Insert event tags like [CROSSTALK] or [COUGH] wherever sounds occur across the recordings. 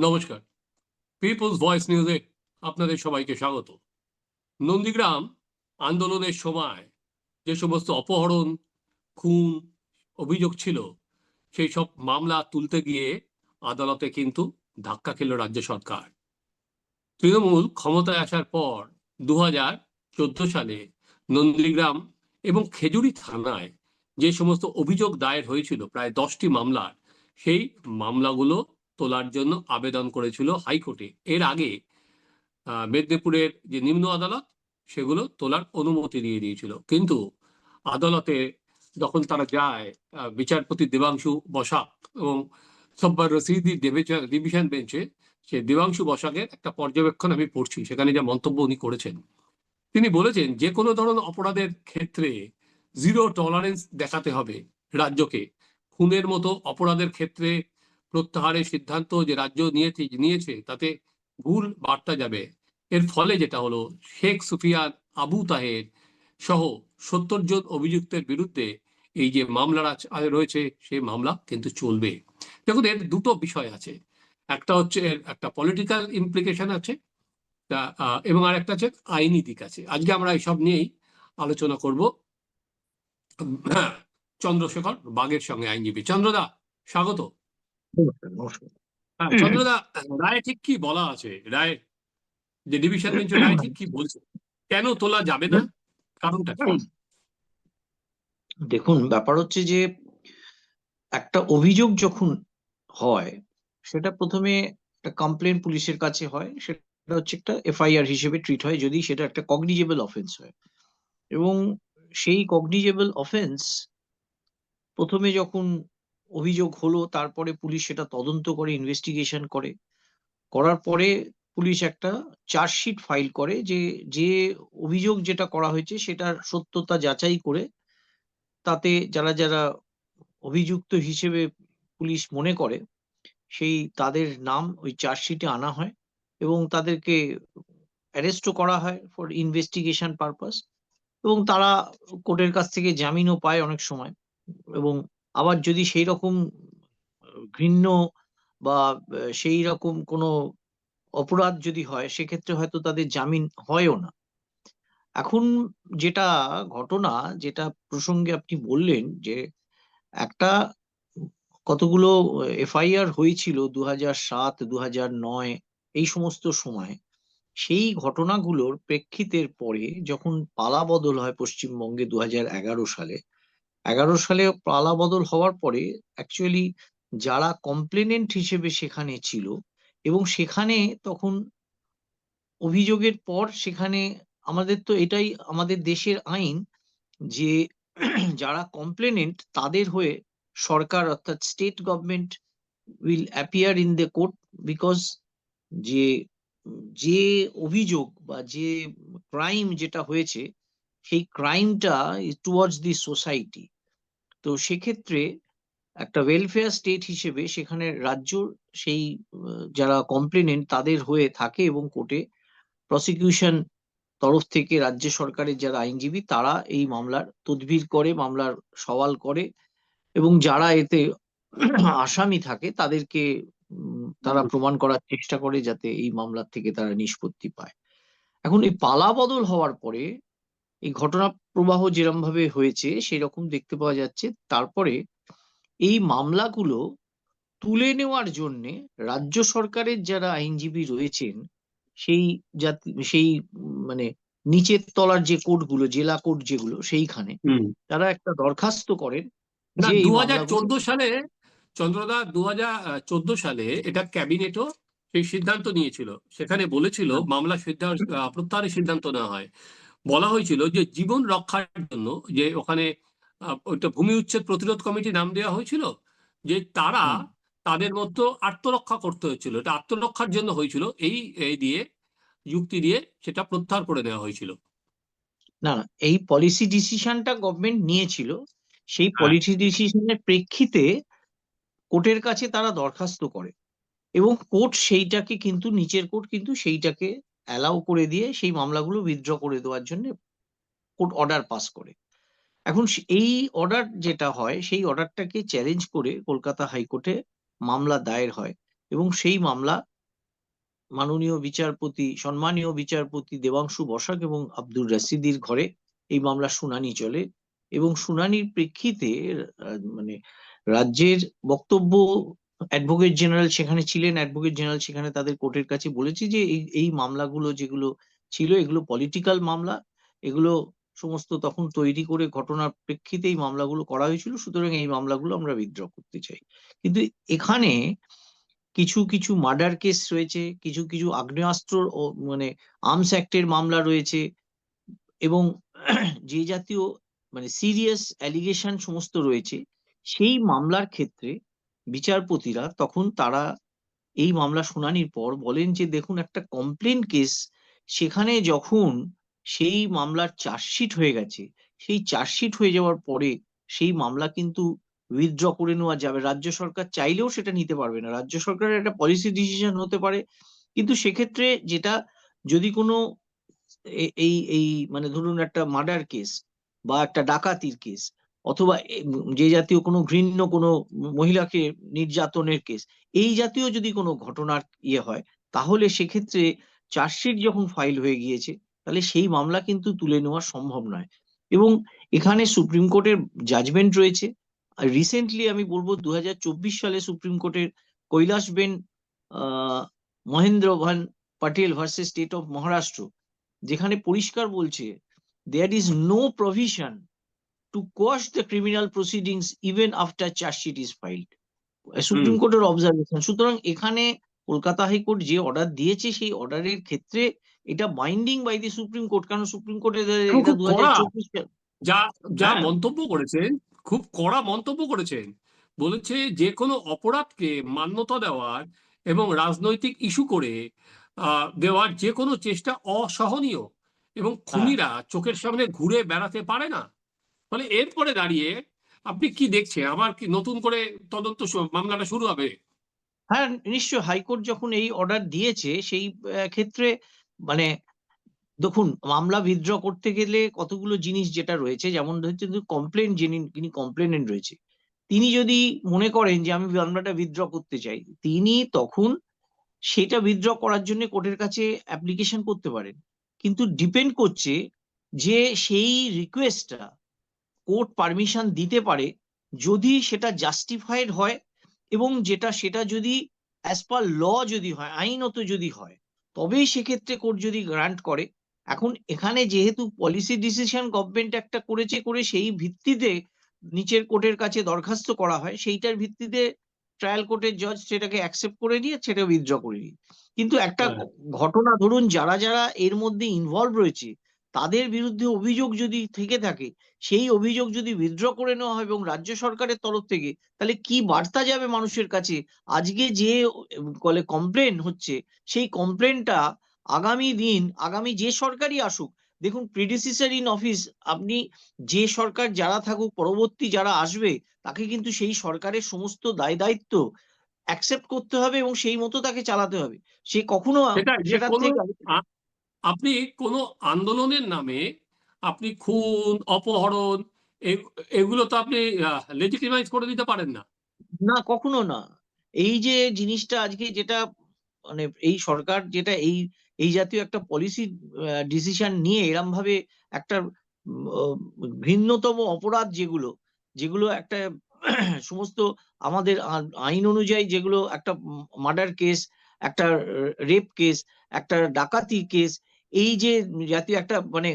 নমস্কার। People's voice নিউজে আপনাদের সবাইকে স্বাগত। নন্দীগ্রাম আন্দোলনের সময় যে সমস্ত অপহরণ, খুন, অভিযোগ ছিল, সেই সব মামলা তুলতে গিয়ে আদালতে কিন্তু ধাক্কা খেল রাজ্য সরকার। তৃণমূল ক্ষমতায় আসার পর দু হাজার চোদ্দ সালে নন্দীগ্রাম এবং খেজুরি থানায় যে সমস্ত অভিযোগ দায়ের হয়েছিল, প্রায় দশটি মামলার, সেই মামলাগুলো তোলার জন্য আবেদন করেছিল হাইকোর্টে। এর আগে মেদিনীপুরের যে নিম্ন আদালত, সেগুলো তোলার অনুমতি দিয়ে দিয়েছিল। কিন্তু আদালতে যখন তারা যায় বিচারপতি দেবাংশু বসাক এবং সব্বার রসিদি ডিভিশন বেঞ্চে সে দেবাংশু বসাকের একটা পর্যবেক্ষণ আমি পড়ছি, সেখানে যে মন্তব্য উনি করেছেন। তিনি বলেছেন, যে কোনো ধরনের অপরাধের ক্ষেত্রে জিরো টলারেন্স দেখাতে হবে রাজ্যকে। খুনের মতো অপরাধের ক্ষেত্রে প্রত্যাহারের সিদ্ধান্ত যে রাজ্য নিয়েছে নিয়েছে তাতে ভুল বার্তা যাবে। এর ফলে যেটা হলো শেখ সুফিয়ান আবু তাহের সহ সত্তর জন অভিযুক্তের বিরুদ্ধে এই যে মামলা রয়েছে সেই মামলা কিন্তু চলবে। দেখুন এর দুটো বিষয় আছে। একটা হচ্ছে এর একটা পলিটিক্যাল ইমপ্লিকেশন আছে এবং আর একটা আছে আইনি দিক আছে। আজকে আমরা এইসব নিয়েই আলোচনা করব। হ্যাঁ, চন্দ্রশেখর বাগের সঙ্গে আইনজীবী। চন্দ্রদা স্বাগত। চন্দ্রদা রায় ঠিক কি বলা আছে? রায় যে ডিভিশন বেঞ্চ রায় ঠিক কি বলছে? কেন তোলা যাবে না? কারণটা দেখুন ব্যাপার হচ্ছে যে একটা অভিযোগ যখন হয় সেটা প্রথমে একটা কমপ্লেন পুলিশের কাছে হয় সেটা হচ্ছে একটা এফআইআর হিসেবে ট্রিট হয় যদি সেটা একটা কগনিজেবল অফেন্স হয়। এবং সেই কগনিজেবল অফেন্স প্রথমে যখন অভিযোগ হলো, তারপরে পুলিশ সেটা তদন্ত করে ইনভেস্টিগেশন করে। করার পরে পুলিশ একটা চার্জশিট ফাইল করে যে যে অভিযোগ যেটা করা হয়েছে সেটার সত্যতা যাচাই করে তাতে যারা যারা অভিযুক্ত হিসেবে পুলিশ মনে করে, সেই তাদের নাম ওই চার্জশিটে আনা হয় এবং তাদেরকে অ্যারেস্টও করা হয় ফর ইনভেস্টিগেশন পারপাস এবং তারা কোর্টের কাছ থেকে জামিনও পায় অনেক সময় এবং আবার যদি সেই রকম ঘৃণ্য বা সেই রকম কোনো অপরাধ যদি হয়, সেক্ষেত্রে হয়তো তাদের জামিন হয়ও না। এখন যেটা ঘটনা, যেটা প্রসঙ্গে আপনি বললেন যে, একটা কতগুলো এফআইআর হয়েছিল দু হাজার সাত নয়, এই সমস্ত সময়, সেই ঘটনাগুলোর প্রেক্ষিতের পরে যখন পালা বদল হয় পশ্চিমবঙ্গে দু এগারো সালে এগারো সালে পালা বদল হওয়ার পরে অ্যাকচুয়ালি যারা কমপ্লেনেন্ট হিসেবে সেখানে ছিল এবং সেখানে তখন অভিযোগের পর সেখানে আমাদের তো এটাই আমাদের দেশের আইন যে যারা কমপ্লেনেন্ট তাদের হয়ে সরকার অর্থাৎ state government will appear in the court because যে যে অভিযোগ বা যে ক্রাইম যেটা হয়েছে সেই ক্রাইমটা টুয়ার্ডস দি সোসাইটি তো সেক্ষেত্রে একটা ওয়েলফেয়ার স্টেট হিসেবে সেখানে রাজ্য সেই যারা কমপ্লেনেন্ট তাদের হয়ে থাকে এবং কোর্টে প্রসিকিউশন তরফ থেকে রাজ্য সরকারের যারা আইনজীবী তারা এই মামলার তদবির করে মামলার সওয়াল করে এবং যারা এতে আসামি থাকে তাদেরকে তারা প্রমাণ করার চেষ্টা করে যাতে এই মামলার থেকে তারা নিষ্পত্তি পায়। এখন এই পালা বদল হওয়ার পরে এই ঘটনা প্রবাহ যেরকম ভাবে হয়েছে সেই রকম দেখতে পাওয়া যাচ্ছে। তারপরে এই মামলাগুলো তুলে নেওয়ার জন্য রাজ্য সরকারের যারা আইনজীবী রয়েছেন সেই জাতি সেই মানে নিচের তলার যে কোর্টগুলো জেলা কোর্ট যেগুলো সেইখানে তারা একটা দরখাস্ত করেন দু হাজার চোদ্দ সালে চন্দ্রদা দু হাজার চোদ্দ সালে এটা ক্যাবিনেটও সেই সিদ্ধান্ত নিয়েছিল। সেখানে বলেছিল মামলা সিদ্ধান্ত প্রত্যাহারের সিদ্ধান্ত নেওয়া হয়। বলা হয়েছিল যে জীবন রক্ষার জন্য যে ওখানে ওইটা ভূমি উচ্ছেদ প্রতিরোধ কমিটি নাম দেওয়া হয়েছিল যে তারা তাদের মতো আত্মরক্ষা করতে হয়েছিল। এটা আত্মরক্ষার জন্য হয়েছিল। এই দিয়ে যুক্তি দিয়ে সেটা প্রত্যাহার করে নেওয়া হয়েছিল। না এই পলিসি ডিসিশনটা গভর্নমেন্ট নিয়েছিল। সেই হ্যাঁ। পলিসি ডিসিশনের প্রেক্ষিতে কোর্টের কাছে তারা দরখাস্ত করে। এবং কোর্ট সেইটাকে কিন্তু নিচের কোর্ট কিন্তু সেইটাকে অ্যালাউ করে দিয়ে সেই মামলাগুলো উইথড্র করে দেওয়ার জন্য কোর্ট অর্ডার পাস করে। এখন এই অর্ডার যেটা হয়, সেই অর্ডারটাকে চ্যালেঞ্জ করে কলকাতা হাইকোর্টে মামলা দায়ের হয় এবং সেই মামলা মাননীয় বিচারপতি, সম্মানীয় বিচারপতি দেবাংশু বসাক এবং আব্দুর রাশিদির ঘরে এই মামলা শুনানি চলে এবং শুনানির প্রেক্ষিতে মানে রাজ্যের বক্তব্য অ্যাডভোকেট জেনারেল সেখানে ছিলেন অ্যাডভোকেট জেনারেল সেখানে তাদের কোর্টের কাছে বলেছে যে এই এই মামলাগুলো যেগুলো ছিল, এগুলো পলিটিক্যাল মামলা, এগুলো সমস্ত তখন তৈরি করে ঘটনার প্রেক্ষিতে এই মামলাগুলো করা হয়েছিল, সুতরাং এই মামলাগুলো আমরা উইথড্র করতে চাই। কিন্তু এখানে কিছু কিছু মার্ডার কেস রয়েছে, কিছু কিছু আগ্নেয়াস্ত্র মানে আর্মস অ্যাক্টের মামলা রয়েছে এবং যে জাতীয় মানে সিরিয়াস অ্যালিগেশন সমস্ত রয়েছে, সেই মামলার ক্ষেত্রে বিচারপতিরা তখন তারা এই মামলা শুনানির পর বলেন যে, দেখুন, একটা কমপ্লেন কেস সেখানে যখন সেই মামলার চার্জশিট হয়ে গেছে, সেই চার্জশিট হয়ে যাওয়ার পরে সেই মামলা কিন্তু উইথড্র করে নেওয়া যাবে। রাজ্য সরকার চাইলেও সেটা নিতে পারবে না। রাজ্য সরকারের একটা পলিসি ডিসিশন হতে পারে। কিন্তু সেক্ষেত্রে যেটা যদি কোনো এই এই মানে ধরুন একটা মার্ডার কেস বা একটা ডাকাতির কেস অথবা যে জাতীয় কোনো ঘৃণ্য কোনো মহিলাকে নির্যাতনের কেস, এই জাতীয় যদি কোনো ঘটনার ইয়ে হয়, তাহলে সেক্ষেত্রে চার্জশিট যখন ফাইল হয়ে গিয়েছে, তাহলে সেই মামলা কিন্তু তুলে নেওয়া সম্ভব নয়। এবং এখানে সুপ্রিম কোর্টের জাজমেন্ট রয়েছে। আর রিসেন্টলি আমি বলব দু হাজার চব্বিশ সালে সুপ্রিম কোর্টের Kailash ben Mahendra bhan Patel versus state of Maharashtra, যেখানে পরিষ্কার বলছে there is no provision to quash the criminal proceedings even after chargesheet is filed supreme কোর্টের অবজারভেশন সুতরাং এখানে কলকাতা হাইকোর্ট যে অর্ডার দিয়েছে সেই অর্ডারের ক্ষেত্রে এটা binding by the supreme court কারণ সুপ্রিম চব্বিশ যা যা হ্যাঁ। মন্তব্য করেছেন খুব কড়া মন্তব্য করেছেন। বলেছে যে কোনো অপরাধকে মান্যতা দেওয়ার এবং রাজনৈতিক ইস্যু করে দেওয়ার যে কোনো চেষ্টা অসহনীয় এবং খুনিরা চোখের সামনে ঘুরে বেড়াতে পারে না। ফলে এরপরে দাঁড়িয়ে আপনি কি দেখছেন? আবার কি নতুন করে তদন্ত মামলাটা শুরু হবে? হ্যাঁ নিশ্চয় হাইকোর্ট যখন এই অর্ডার দিয়েছে, সেই ক্ষেত্রে মানে দেখুন, মামলা উইথড্র করতে গেলে কতগুলো জিনিস যেটা রয়েছে, যেমন হচ্ছে কমপ্লেন যিনি যিনি কমপ্লেনেন্ট রয়েছে, তিনি যদি মনে করেন যে আমি মামলাটা উইথড্র করতে চাই, তিনি তখন সেটা উইথড্র করার জন্য কোর্টের কাছে অ্যাপ্লিকেশন করতে পারেন। কিন্তু ডিপেন্ড করছে যে সেই রিকোয়েস্টটা কোর্ট পারমিশন দিতে পারে যদি সেটা জাস্টিফাইড হয় এবং যেটা সেটা যদি অ্যাজ পার ল যদি হয় আইনত যদি হয় তবেই সেক্ষেত্রে কোর্ট যদি গ্রান্ট করে এখন এখানে যেহেতু পলিসি ডিসিশন গভর্নমেন্ট একটা করেছে করে সেই ভিত্তিতে নিচের কোর্টের কাছে দরখাস্ত করা হয় সেইটার ভিত্তিতে ট্রায়াল কোর্টের জজ সেটাকে অ্যাকসেপ্ট করে নিয়ে সেটা উইথড্র করে নিয়ে কিন্তু একটা হ্যাঁ। ঘটনা ধরুন যারা যারা এর মধ্যে ইনভলভ রয়েছে তাদের বিরুদ্ধে অভিযোগ যদি থেকে থাকে সেই অভিযোগ যদি উইথড্র করে নেওয়া হয় এবং রাজ্য সরকারের তরফ থেকে তাহলে কি বার্তা যাবে মানুষের কাছে? আজকে যে বলে কমপ্লেন হচ্ছে সেই কমপ্লেনটা আগামী দিন আগামী যে সরকারই আসুক দেখুন প্রিডিসিসার ইন অফিস আপনি যে সরকার যারা থাকুক পরবর্তী যারা আসবে তাকে কিন্তু সেই সরকারের সমস্ত দায় দায়িত্ব অ্যাকসেপ্ট করতে হবে এবং সেই মতো তাকে চালাতে হবে। সে কখনো আপনি কোনো আন্দোলনের নামে আপনি খুন, অপহরণ এগুলো তো আপনি লেজিটিমাইজ করে দিতে পারেন না। না, কখনো না। এই যে জিনিসটা আজকে যেটা মানে এই সরকার যেটা এই এই জাতীয় একটা পলিসি ডিসিশন নিয়ে এরম ভাবে একটা ঘৃণ্যতম অপরাধ যেগুলো যেগুলো একটা [CLEARS THROAT] সমস্ত আমাদের আইন অনুযায়ী যেগুলো একটা মার্ডার কেস একটা রেপ কেস একটা ডাকাতি কেস এই যে জাতীয় একটা মানে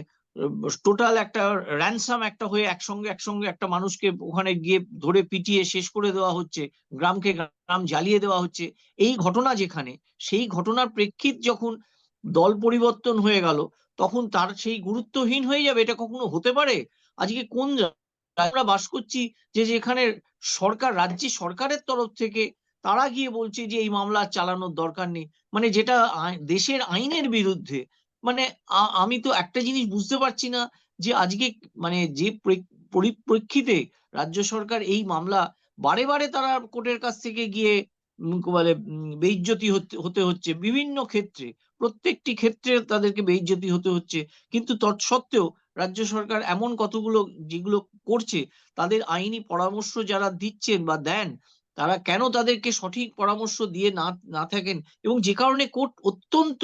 টোটাল একটা র্যানসাম একটা হয়ে একসঙ্গে একসঙ্গে একটা মানুষকে ওখানে গিয়ে ধরে পিটিয়ে শেষ করে দেওয়া হচ্ছে, গ্রামকে গ্রাম জ্বালিয়ে দেওয়া হচ্ছে, এই ঘটনা যেখানে, সেই ঘটনার প্রেক্ষিত যখন দল পরিবর্তন হয়ে গেল, তখন তার সেই গুরুত্বহীন হয়ে যাবে, এটা কখনো হতে পারে? আজকে কোন আমরা বাস করছি যে যেখানে সরকার, রাজ্যে সরকারের তরফ থেকে তারা গিয়ে বলছে যে এই মামলা চালানোর দরকার নেই মানে যেটা দেশের আইনের বিরুদ্ধে মানে আমি তো একটা জিনিস বুঝতে পারছি না যে আজকে মানে যে পরিপ্রেক্ষিতে রাজ্য সরকার এই মামলা বারে বারে তারা কোর্টের কাছ থেকে গিয়ে বলে বেইজ্জতি হতে হতে হচ্ছে বিভিন্ন ক্ষেত্রে। প্রত্যেকটি ক্ষেত্রে তাদেরকে বেইজ্জতি হতে হচ্ছে। কিন্তু তৎসত্ত্বেও রাজ্য সরকার এমন কতগুলো যেগুলো করছে, তাদের আইনি পরামর্শ যারা দিচ্ছেন বা দেন, তারা কেন তাদেরকে সঠিক পরামর্শ দিয়ে না না থাকেন? এবং যে কারণে কোর্ট অত্যন্ত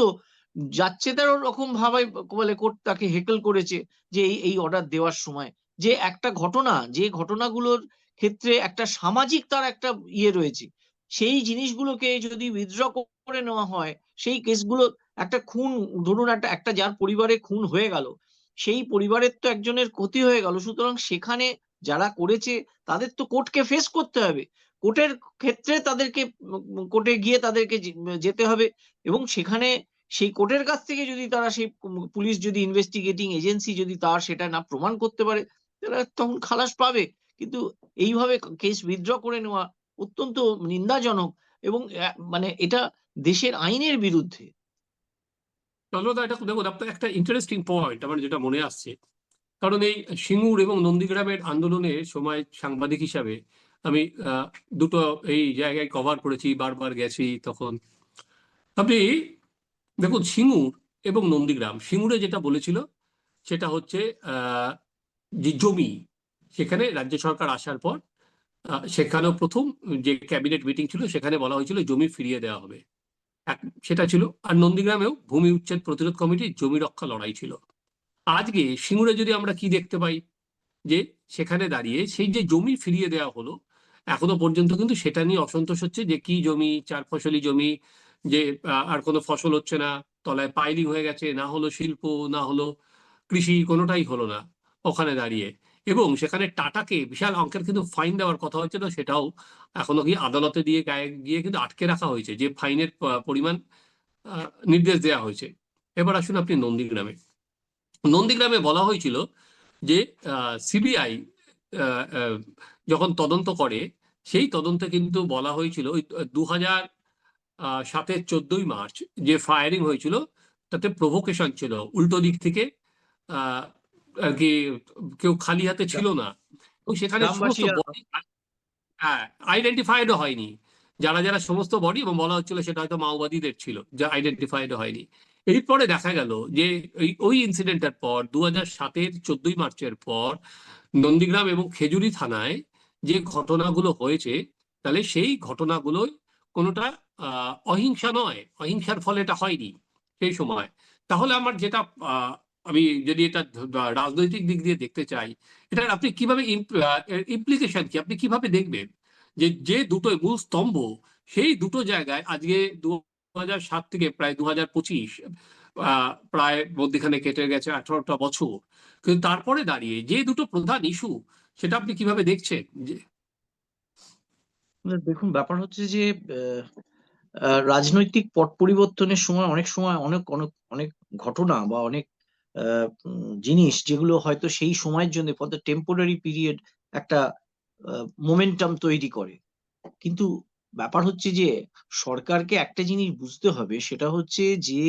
যাচ্ছে তার ওরকম ভাবে বলে কোর্ট তাকে হেকল করেছে যে এই এই অর্ডার দেওয়ার সময়। যে একটা ঘটনা, যে ঘটনাগুলোর ক্ষেত্রে একটা সামাজিক তার একটা ইয়ে রয়েছে। সেই জিনিসগুলোকে যদি উইথড্র করে নেওয়া হয়, সেই কেসগুলো একটা খুন, ধরুন একটা একটা যার পরিবারে খুন হয়ে গেল, সেই পরিবারের তো একজনের ক্ষতি হয়ে গেল। সুতরাং সেখানে যারা করেছে, তাদের তো কোর্টকে ফেস করতে হবে। কোর্টের ক্ষেত্রে তাদেরকে, কোর্টে গিয়ে তাদেরকে যেতে হবে এবং সেখানে সেই কোর্টের কাছ থেকে যদি তারা সেই পুলিশ যদি ইনভেস্টিগেটিং এজেন্সি যদি তার সেটা না প্রমাণ করতে পারে, তারা তখন খালাস পাবে। কিন্তু এইভাবে কেস উইথড্র করে নেওয়া অত্যন্ত নিন্দাজনক এবং মানে এটা দেশের আইনের বিরুদ্ধে। চন্দ্রদা এটা দেখুন আপনার একটা ইন্টারেস্টিং পয়েন্ট আমার যেটা মনে আসছে। কারণ এই সিঙ্গুর এবং নন্দীগ্রামের আন্দোলনের সময় সাংবাদিক হিসাবে আমি দুটো এই জায়গায় কভার করেছি, বারবার গেছি তখন। আপনি দেখুন, সিঙ্গুর এবং নন্দীগ্রাম, সিঙ্গুরে যেটা বলেছিল, সেটা হচ্ছে যে জমি সেখানে রাজ্য সরকার আসার পর সেখানেও প্রথম যে ক্যাবিনেট মিটিং ছিল, সেখানে বলা হয়েছিল জমি ফিরিয়ে দেওয়া হবে। সেটা ছিল। আর নন্দীগ্রামেও ভূমি উচ্ছেদ প্রতিরোধ কমিটির জমি রক্ষা লড়াই ছিল। আজকে সিঙ্গুরে যদি আমরা কি দেখতে পাই, যে সেখানে দাঁড়িয়ে সেই যে জমি ফিরিয়ে দেওয়া হলো, এখনও পর্যন্ত কিন্তু সেটা নিয়ে অসন্তোষ হচ্ছে যে কি জমি, চার ফসলি জমি যে আর কোনো ফসল হচ্ছে না, তলায় পাইলিং হয়ে গেছে, না হলো শিল্প, না হলো কৃষি, কোনোটাই হলো না ওখানে দাঁড়িয়ে। এবং সেখানে টাটাকে বিশাল অঙ্কের কিন্তু ফাইন দেওয়ার কথা হয়েছিল সেটাও এখনও কি আদালতে দিয়ে গায়ে, গিয়ে কিন্তু আটকে রাখা হয়েছে যে ফাইনের পরিমাণ নির্দেশ দেওয়া হয়েছে। এবার আসুন আপনি নন্দীগ্রামে। নন্দীগ্রামে বলা হয়েছিল যে সিবিআই যখন তদন্ত করে, সেই তদন্তে কিন্তু বলা হয়েছিল ওই দু হাজার সাতের চোদ্দই মার্চ যে ফায়ারিং হয়েছিল তাতে প্রভোকেশন ছিল। উল্টো দিক থেকে আহ, আর কি কেউ খালি হাতে ছিল না। এবং সেখানে সমস্ত বডি হ্যাঁ আইডেন্টিফাইডও হয়নি। যারা যারা সমস্ত বডি এবং বলা হচ্ছিল সেটা হয়তো মাওবাদীদের ছিল যা আইডেন্টিফাইড হয়নি। এরপরে দেখা গেল যে ওই ইনসিডেন্টের পর দু হাজার সাতের চোদ্দই মার্চের পর নন্দীগ্রাম এবং খেজুরি থানায় যে ঘটনাগুলো হয়েছে তাহলে সেই ঘটনাগুলো কোনোটা অহিংসা নয়, অহিংসার ফলে এটা হয়নি সেই সময়। তাহলে আমার যেটা আমি যদি এটা রাজনৈতিক দিক দিয়ে দেখতে চাই এটার আপনি কীভাবে ইমপ্লিকেশন কি? আপনি কীভাবে দেখবেন যে যে দুটো মূল স্তম্ভ সেই দুটো জায়গায় আজকে দু সাত থেকে প্রায় দু পঁচিশ প্রায় মধ্যখানে কেটে গেছে আঠারোটা বছর। কিন্তু তারপরে দাঁড়িয়ে যে দুটো প্রধান ইস্যু, সেটা আপনি কীভাবে দেখছেন? যে দেখুন, ব্যাপার হচ্ছে যে রাজনৈতিক পট পরিবর্তনের সময় অনেক সময় অনেক অনেক অনেক ঘটনা বা অনেক জিনিস যেগুলো হয়তো সেই সময়ের জন্য ফর দ্য টেম্পোরারি পিরিয়ড একটা মোমেন্টাম তৈরি করে। কিন্তু ব্যাপার হচ্ছে যে সরকারকে একটা জিনিস বুঝতে হবে সেটা হচ্ছে যে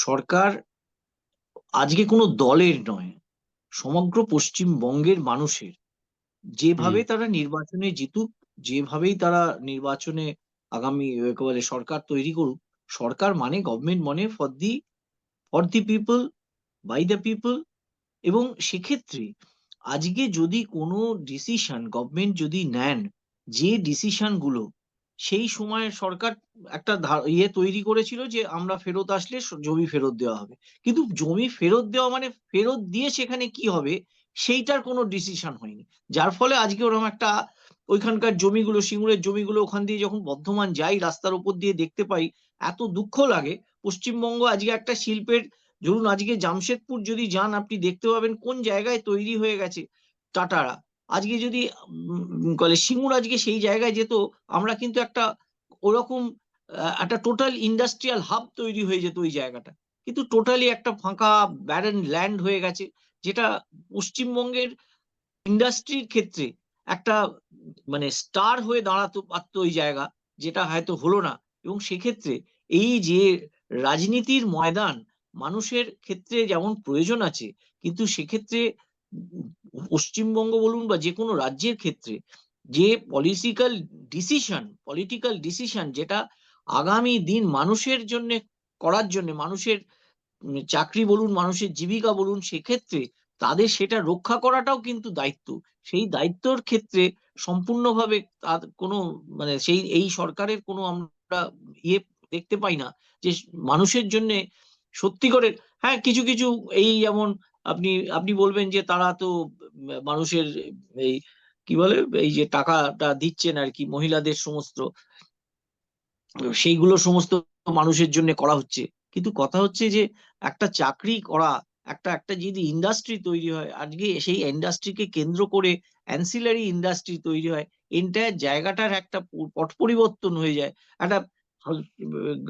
সরকার আজকে কোনো দলের নয় সমগ্র পশ্চিমবঙ্গের মানুষের। যেভাবে তারা নির্বাচনে জিতুক যেভাবেই তারা নির্বাচনে আগামী একেবারে সরকার তৈরি করুক। সরকার মানে গভর্নমেন্ট মানে for the for the people by the people এবং সেক্ষেত্রে আজকে যদি কোনো ডিসিশন গভর্নমেন্ট যদি নেন, যে ডিসিশনগুলো, সেই সময় সরকার একটা ইয়ে তৈরি করেছিল যে আমরা ফেরত আসলে জমি ফেরত দেওয়া হবে। কিন্তু জমি ফেরত দেওয়া মানে ফেরত দিয়ে সেখানে কি হবে? সেইটার কোনো ডিসিশন হয়নি। যার ফলে আজকে ওরকম একটা ওইখানকার জমিগুলো, সিঙ্গুরের জমিগুলো ওখান দিয়ে যখন বর্ধমান যাই, রাস্তার উপর দিয়ে দেখতে পাই, এত দুঃখ লাগে। পশ্চিমবঙ্গ আজকে একটা শিল্পের, ধরুন আজকে জামশেদপুর যদি যান, আপনি দেখতে পাবেন কোন জায়গায় তৈরি হয়ে গেছে টাটারা। আজকে যদি বলে সিঙ্গুর আজকে সেই জায়গায় যেত, আমরা কিন্তু একটা ওরকম একটা টোটাল ইন্ডাস্ট্রিয়াল হাব তৈরি হয়ে যেত ওই জায়গাটা। কিন্তু টোটালি একটা ফাঁকা ব্যারেন ল্যান্ড হয়ে গেছে, যেটা পশ্চিমবঙ্গের ইন্ডাস্ট্রির ক্ষেত্রে একটা মানে স্টার হয়ে দাঁড়াতে পারতো ওই জায়গা, যেটা হয়তো হলো না। এবং সেক্ষেত্রে এই যে রাজনীতির ময়দান, মানুষের ক্ষেত্রে যেমন প্রয়োজন আছে, কিন্তু সেক্ষেত্রে পশ্চিমবঙ্গ বলুন বা যে কোনো রাজ্যের ক্ষেত্রে যে পলিটিক্যাল ডিসিশন পলিটিক্যাল ডিসিশন যেটা আগামী দিন মানুষের জন্য করার জন্য, মানুষের চাকরি বলুন, মানুষের জীবিকা বলুন, সেক্ষেত্রে তাদের সেটা রক্ষা করাটাও কিন্তু দায়িত্ব। সেই দায়িত্বর ক্ষেত্রে সম্পূর্ণভাবে তার কোনো মানে সেই, এই সরকারের কোনো আমরা ইয়ে দেখতে পাই না যে মানুষের জন্য সত্যি করে হ্যাঁ কিছু কিছু এই যেমন আপনি আপনি বলবেন যে তারা তো মানুষের এই কি বলে, এই যে টাকাটা দিচ্ছেন আর কি, মহিলাদের সমস্ত, সেইগুলো সমস্ত মানুষের জন্য করা হচ্ছে। কিন্তু কথা হচ্ছে যে একটা চাকরি করা একটা একটা যদি ইন্ডাস্ট্রি তৈরি হয় আজকে সেই ইন্ডাস্ট্রিকে কেন্দ্র করে অ্যান্সিলারি ইন্ডাস্ট্রি তৈরি হয় এন্টায়ার জায়গাটার একটা পট পরিবর্তন হয়ে যায়। একটা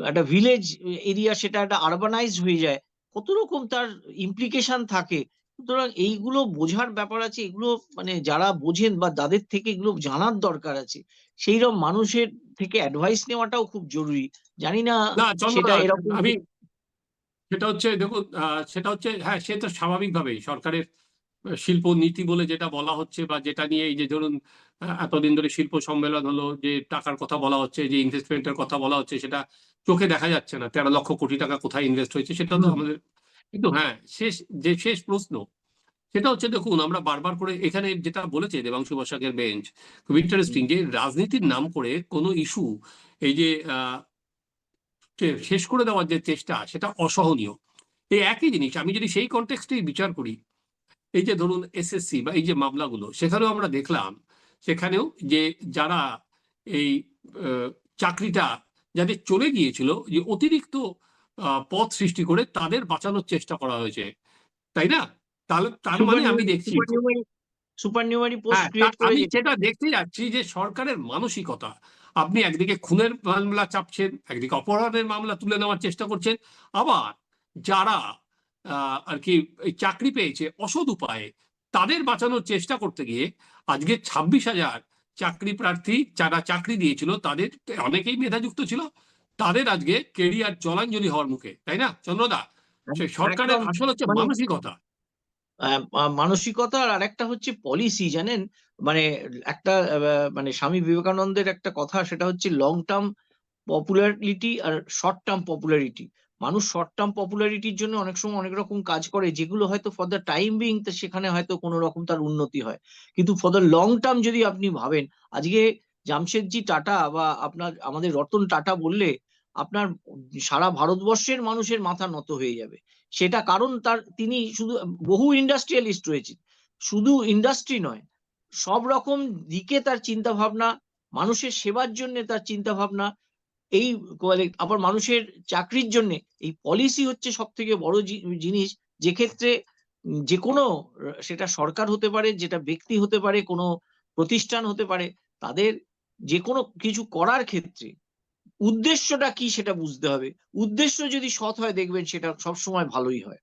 একটা ভিলেজ এরিয়া সেটা একটা আরবানাইজড হয়ে যায়। কত রকম তার ইমপ্লিকেশন থাকে। সুতরাং এইগুলো বোঝার ব্যাপার আছে এগুলো মানে যারা বোঝেন বা যাদের থেকে এগুলো জানার দরকার আছে সেইরকম মানুষের থেকে অ্যাডভাইস নেওয়াটাও খুব জরুরি। জানি না সেটা এরকম আমি সেটা হচ্ছে দেখুন সেটা হচ্ছে হ্যাঁ সে তো স্বাভাবিকভাবেই সরকারের শিল্প নীতি বলে যেটা বলা হচ্ছে বা যেটা নিয়ে এই যে ধরুন এতদিন ধরে শিল্প সম্মেলন হলো যে টাকার কথা বলা হচ্ছে যে ইনভেস্টমেন্টের কথা বলা হচ্ছে সেটা চোখে দেখা যাচ্ছে না তেরো লক্ষ কোটি টাকা কোথায় ইনভেস্ট হয়েছে সেটা তো আমাদের কিন্তু হ্যাঁ শেষ যে শেষ প্রশ্ন সেটা হচ্ছে দেখুন আমরা বারবার করে এখানে যেটা বলেছে দেবাংশু বসাকের বেঞ্চ খুব ইন্টারেস্টিং যে রাজনীতির নাম করে কোনো ইস্যু এই যে আহ, যে শেষ করে দেওয়ার যে চেষ্টা সেটা অসহনীয়। এই একই জিনিস আমি যদি সেই কনটেক্সটেই বিচার করি এই যে ধরুন এসএসসি বা এই যে মামলাগুলো সেখানেও আমরা দেখলাম সেখানেও যে যারা এই চাকরিটা যাদের চলে গিয়েছিল যে অতিরিক্ত পথ সৃষ্টি করে তাদের বাঁচানোর চেষ্টা করা হয়েছে। তাই না? তাহলে তার মানে আমি দেখছি সুপার নিউমারি পোস্ট ক্রিয়েট করে আমি যেটা দেখতে যাচ্ছি যে সরকারের মানসিকতা আপনি একদিকে খুনের মামলা চাপছেন একদিকে অপরাধের মামলা তুলে নেওয়ার চেষ্টা করছেন আবার যারা আর কি চাকরি পেয়েছে অসৎ উপায়ে তাদের বাঁচানোর চেষ্টা করতে গিয়ে আজকে ছাব্বিশ হাজার চাকরি প্রার্থী যারা চাকরি দিয়েছিল তাদের অনেকেই মেধাযুক্ত ছিল তাদের আজকে কেরিয়ার জলাঞ্জলি হওয়ার মুখে তাই না চন্দ্রদা সরকারের একদম। আসল হচ্ছে মানে- মানসিকতা মানসিকতা আর আরেকটা হচ্ছে পলিসি জানেন? মানে একটা মানে স্বামী বিবেকানন্দের একটা কথা, সেটা হচ্ছে লং টার্ম পপুলারিটি আর শর্ট টার্ম পপুলারিটি মানুষ শর্ট টার্ম পপুলারিটির জন্য অনেক সময় অনেক রকম কাজ করে, যেগুলো হয়তো ফর দ্য টাইম বিং সেখানে হয়তো কোনো রকম তার উন্নতি হয়। কিন্তু ফর দ্য লং টার্ম যদি আপনি ভাবেন, আজকে জামশেদজি টাটা বা আপনার, আমাদের রতন টাটা বললে, আপনার সারা ভারতবর্ষের মানুষের মাথা নত হয়ে যাবে। সেটা কারণ তার, তিনি শুধু, বহু ইন্ডাস্ট্রিয়ালিস্ট রয়েছে। শুধু ইন্ডাস্ট্রি নয়, সব রকম দিকে তার চিন্তা ভাবনা মানুষের সেবার জন্য তার চিন্তা ভাবনা এই আবার মানুষের চাকরির জন্য, এই পলিসি হচ্ছে সব থেকে বড় জিনিস। যে ক্ষেত্রে যে কোনো, সেটা সরকার হতে পারে, যেটা ব্যক্তি হতে পারে, কোনো প্রতিষ্ঠান হতে পারে, তাদের যে কোনো কিছু করার ক্ষেত্রে উদ্দেশ্যটা কি সেটা বুঝতে হবে। উদ্দেশ্য যদি সৎ হয় দেখবেন সেটা সবসময় ভালোই হয়।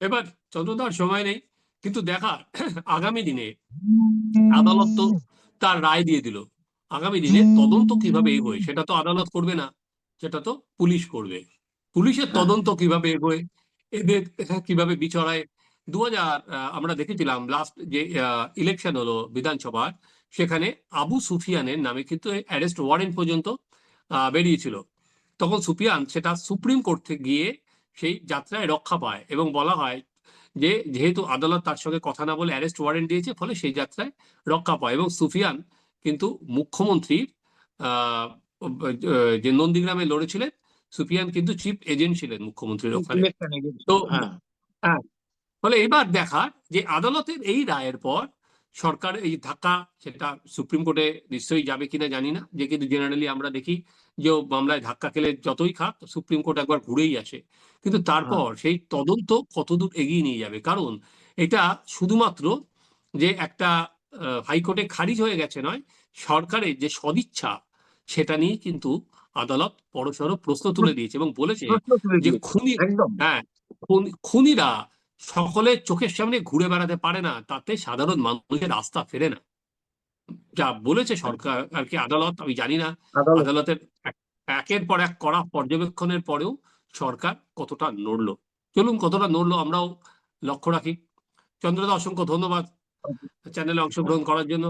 এবার চন্দ্রদার সময় নেই কিন্তু দেখা আগামী দিনে আদালত তো তার রায় দিয়ে দিল। আগামী দিনে তদন্ত কীভাবে এগোয় সেটা তো আদালত করবে না সেটা তো পুলিশ করবে। পুলিশের হ্যাঁ। তদন্ত কীভাবে এগোয় এদের কীভাবে বিচারায় দু হাজার আমরা দেখেছিলাম লাস্ট যে ইলেকশন হলো বিধানসভার সেখানে আবু সুফিয়ানের নামে কিন্তু অ্যারেস্ট ওয়ারেন্ট পর্যন্ত বেরিয়েছিল। তখন সুফিয়ান সেটা সুপ্রিম কোর্টে গিয়ে সেই যাত্রায় রক্ষা পায় এবং বলা হয় যে যেহেতু আদালত তার সঙ্গে কথা না বলে অ্যারেস্ট ওয়ারেন্ট দিয়েছে ফলে সেই যাত্রায় রক্ষা পায় এবং সুফিয়ান কিন্তু মুখ্যমন্ত্রীর যে নন্দীগ্রামে লড়েছিলেন সুফিয়ান কিন্তু চিফ এজেন্ট ছিলেন মুখ্যমন্ত্রীর ওখানে। তো হ্যাঁ। ফলে এবার দেখার যে আদালতের এই রায়ের পর সরকার এই ধাক্কা সেটা সুপ্রিম কোর্টে নিশ্চয়ই যাবে কিনা জানি না। যে কিন্তু জেনারেলি আমরা দেখি যে মামলায় ধাক্কা খেলে যতই খাক সুপ্রিম কোর্ট একবার ঘুরেই আসে। কিন্তু তারপর সেই তদন্ত কতদূর এগিয়ে নিয়ে যাবে? কারণ এটা শুধুমাত্র যে একটা হাইকোর্টে খারিজ হয়ে গেছে নয় সরকারের যে সদিচ্ছা সেটা নিয়ে কিন্তু আদালত বড়সড় প্রশ্ন তুলে দিয়েছে এবং বলেছে যে খুনি একদম। হ্যাঁ খুনিরা সকলের চোখের সামনে ঘুরে বেড়াতে পারে না তাতে সাধারণ মানুষের আস্থা ফেরে না। যা বলেছে সরকার আর কি আদালত আমি জানি না। আদালতের একের পর এক করা পর্যবেক্ষণের পরেও সরকার কতটা নড়লো। চলুন কতটা নড়লো আমরাও লক্ষ্য রাখি। চন্দ্রদা অসংখ্য ধন্যবাদ চ্যানেলে অংশগ্রহণ করার জন্য।